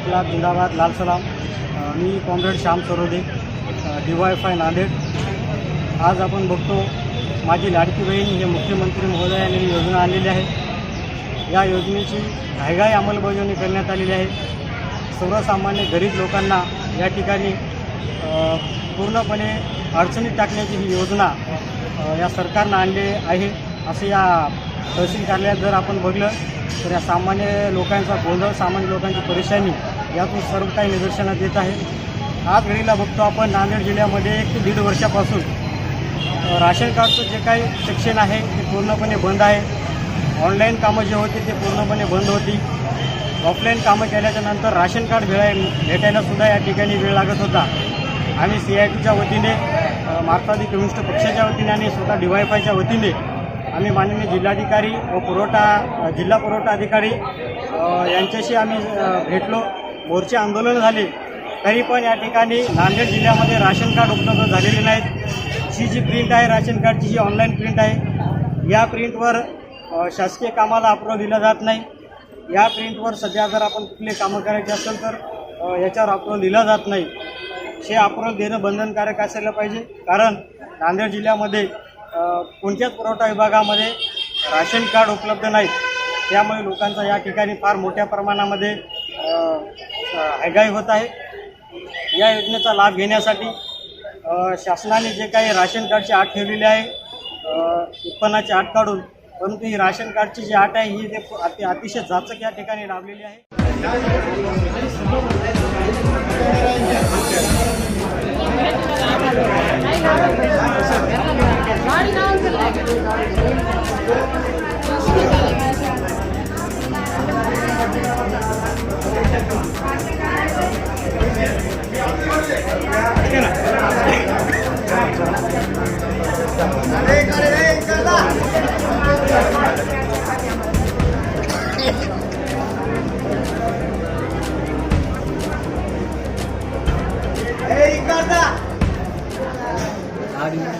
इन्कलाब जिंदाबाद लाल सलाम. मी comrade Shyam Sarode D Y five Nanded. आज आपण बघतो माझी लाडकी बहीण हे मुख्यमंत्री महोदयाने योजना आणलेली आहे. या योजनेची घायघाई अंमलबजावणी करण्यात आलेली आहे. सर्वसामान्य गरीब लोकांना या ठिकाणी पूर्णपणे अडचणीत टाकण्याची ही योजना या सरकारनं आणली आहे. असे या तहसील कार्यालयात जर आपण बघलं तर या सामान्य लोकांचा गोंधळ सामान्य लोकांची परेशानी यातून सर्व काही निदर्शनात येत आहे. आज घडीला बघतो आपण नांदेड जिल्ह्यामध्ये एक ते दीड वर्षापासून राशन कार्डचं जे काही सेक्शन आहे ते पूर्णपणे बंद आहे. ऑनलाईन कामं जे होती ते पूर्णपणे बंद होती. ऑफलाईन कामं केल्याच्यानंतर राशन कार्ड भेटाय भेटायलासुद्धा या ठिकाणी वेळ लागत होता. आम्ही सी आय टीच्या वतीने मार्क्सवादी कम्युनिस्ट पक्षाच्या वतीने आणि स्वतः डी वाय फायच्या वतीने आम्ही माननीय जिल्हाधिकारी व पुरवठा जिल्हा पुरवठा अधिकारी यांच्याशी आम्ही भेटलो. मोर्चे आंदोलन झाले. तरी पण या ठिकाणी नांदेड जिल्ह्यामध्ये राशन कार्ड उपलब्ध झालेले नाहीत. ही जी प्रिंट आहे राशन कार्डची जी ऑनलाईन प्रिंट आहे या प्रिंटवर शासकीय कामाला अप्रूव्ह दिला जात नाही. या प्रिंटवर सध्या जर आपण कुठले कामं करायचे असेल तर याच्यावर अप्रूव्ह दिला जात नाही. हे अप्रूव्ह देणं बंधनकारक असायला पाहिजे. कारण नांदेड जिल्ह्यामध्ये कोणत्याच पुरवठा विभागामध्ये राशन कार्ड उपलब्ध नाहीत. त्यामुळे लोकांचा या ठिकाणी फार मोठ्या प्रमाणामध्ये अ, हयगाई होत आहे. या योजनेचा लाभ घेण्यासाठी शासनाने जे काही राशन कार्डची आट ठेवलेली आहे उत्पन्नाची आट काढून परंतु ही राशन कार्डची जी आट आहे ही ते अति अतिशय जाचक या ठिकाणी लाभलेली आहे. How do you